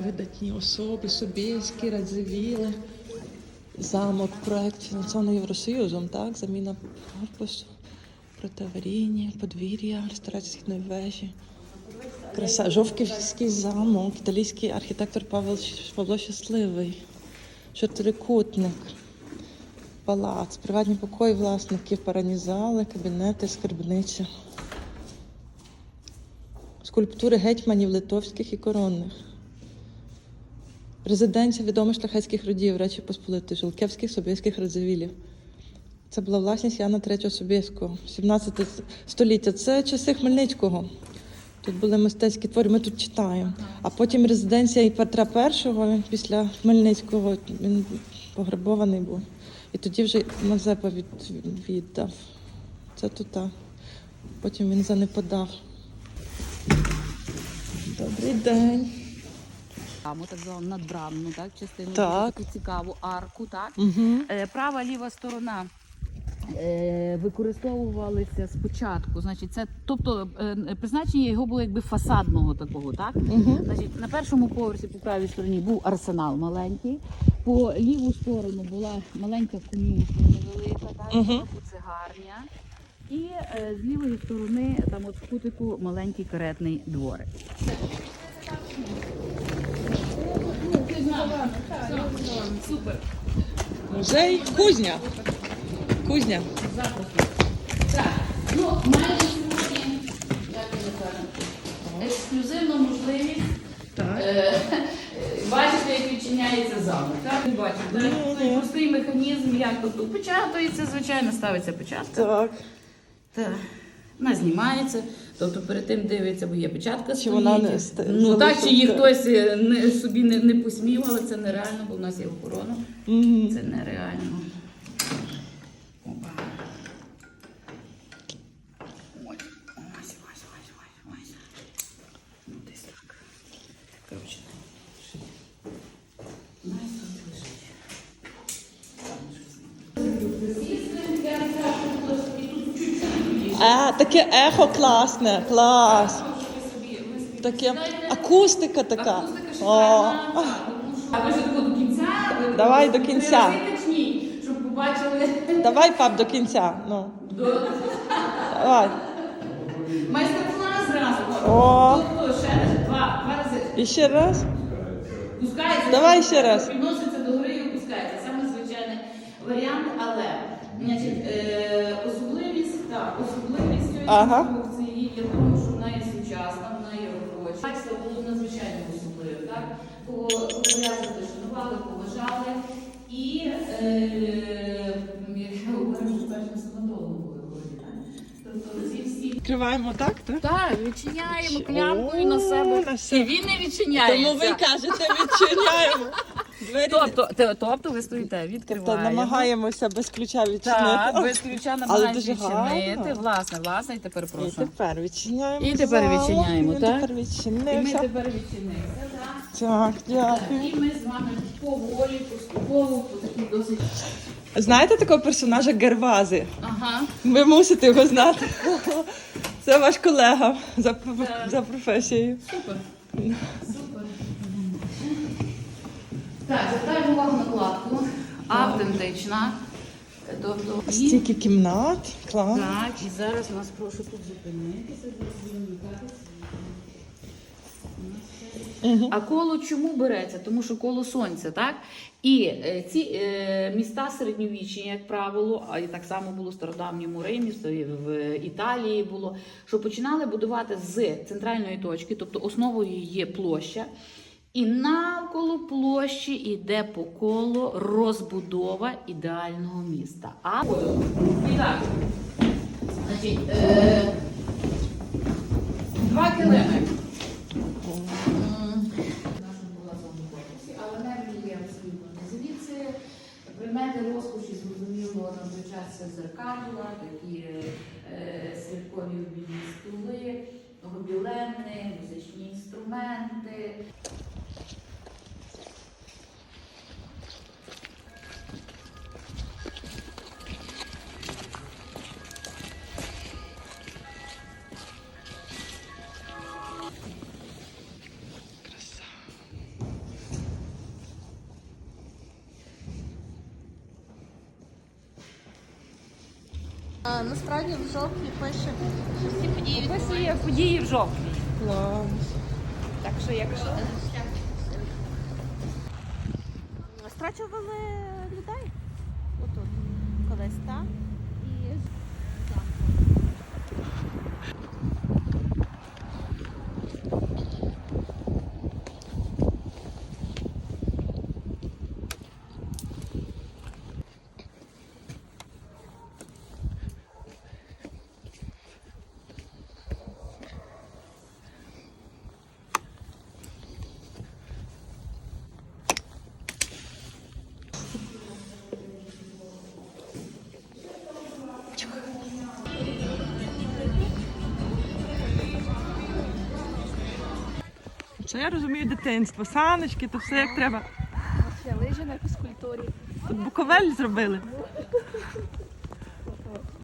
видатні особи, Собєський, Радзивіли. Замок в проєкті Євросоюзом, так? Заміна корпусу, протиаварійні, подвір'я, реставрація східної вежі. Краса. Жовківський замок, італійський архітектор Павел Павло Щасливий, чотирикутник, палац, приватні покої власників, парані зали, кабінети, скарбниця. Скульптури гетьманів литовських і коронних. Резиденція відомих шляхетських родів Речі Посполитої, Жилкевських, Собєських, Радзивілів. Це була власність Яна III Собєського, 17 століття. Це часи Хмельницького. Тут були мистецькі твори, ми тут читаємо. А потім резиденція Петра І, після Хмельницького він пограбований був. І тоді вже Мазепа від, віддав. Це тут так. Потім він занепадав. Добрий день. Браму, так звану надбрамну, так, частину Так. таку цікаву арку, так. Угу. Е, Права ліва сторона. е, Використовувалися спочатку, значить, це тобто е, призначення його було якби фасадного такого, так? Угу. Значить, на першому поверсі по правій стороні був арсенал маленький, по ліву сторону була маленька конюшня невелика, так, Мгм. цигарня. І е, з лівої сторони, там от в кутику, маленький каретний дворик. Супер. Музей Кузня. Кузня. Так, ну маємо сьогодні, як ми кажемо, ексклюзивну можливість е, бачити, як відчиняється замок. Так, бачите? Ну, ну. простий механізм, як тут опечатується, звичайно, ставиться печатка. Так. Так. Вона знімається, тобто перед тим дивиться, бо є печатка Чи вона не Ну так, чи її хтось е, не, собі не, не посмів, але це нереально, бо в нас є охорона. Угу. Це нереально. А, таке ехо класне, клас. Таке акустика така. Акустика О, А ви ж до кінця? Давай до кінця. Щоб побачили. давай, пап, до кінця. Ну, давай. Майстер-клас зразу. О. Ще раз, два, два рази. І ще раз. Пускається. Давай ще раз. Підноситься до гори і опускається. Саме звичайний варіант, Ага. конструкції є в тому, що вона є сучасна, вона є робоча. Бачите, було надзвичайно особливо, так? Кого пов'язати, шанували, поважали. І я першим стоматологом були? Тобто ці всі Відкриваємо так, так? так, відчиняємо себе. на себе. І він не відчиняється. Тому ви кажете, відчиняємо. Двері. Тобто, те- тобто ви стоїте, Тобто відкриваємо. намагаємося без ключа відчинити. Так, без ключа намагаємося дуже відчинити. Власне, власне, і тепер І прошу. тепер відчиняємо. І тепер залу. відчиняємо, І так? тепер І ми відчинився. тепер відчинилися. так. Так, дякую. І ми з вами поволі, поступово, по такій досить. Знаєте такого персонажа Гервази? Ага. Ви мусите його знати. Це ваш колега за, за професією. Супер. Так, звертаємо увагу на кладку. Автентична. Тобто, і- Стільки кімнат. Клас. Так, і зараз вас прошу тут зупинитися, А коло чому береться? Тому що коло сонця, так? І е, ці е, міста середньовічні, як правило, а і так само було в стародавньому Римі, в- в Італії було, що починали будувати з центральної точки, тобто основою є площа. І навколо площі йде по колу розбудова ідеального міста. А і так, значить, е, два килими. Наша була корпусі, але меблі є абсолютно не звідси. Предмети розкоші, зрозуміло, на той час це зеркала, такі е, святкові обідні стули, гобілени, музичні інструменти. А насправді в жовтні пише що всі події Описує події в жовтні. Клас. Так що якщо страчували людей. Отут. Колись, так? дійсно. Я розумію дитинство, саночки, то все як треба. Ще лижі на фізкультурі. Тут буковель зробили.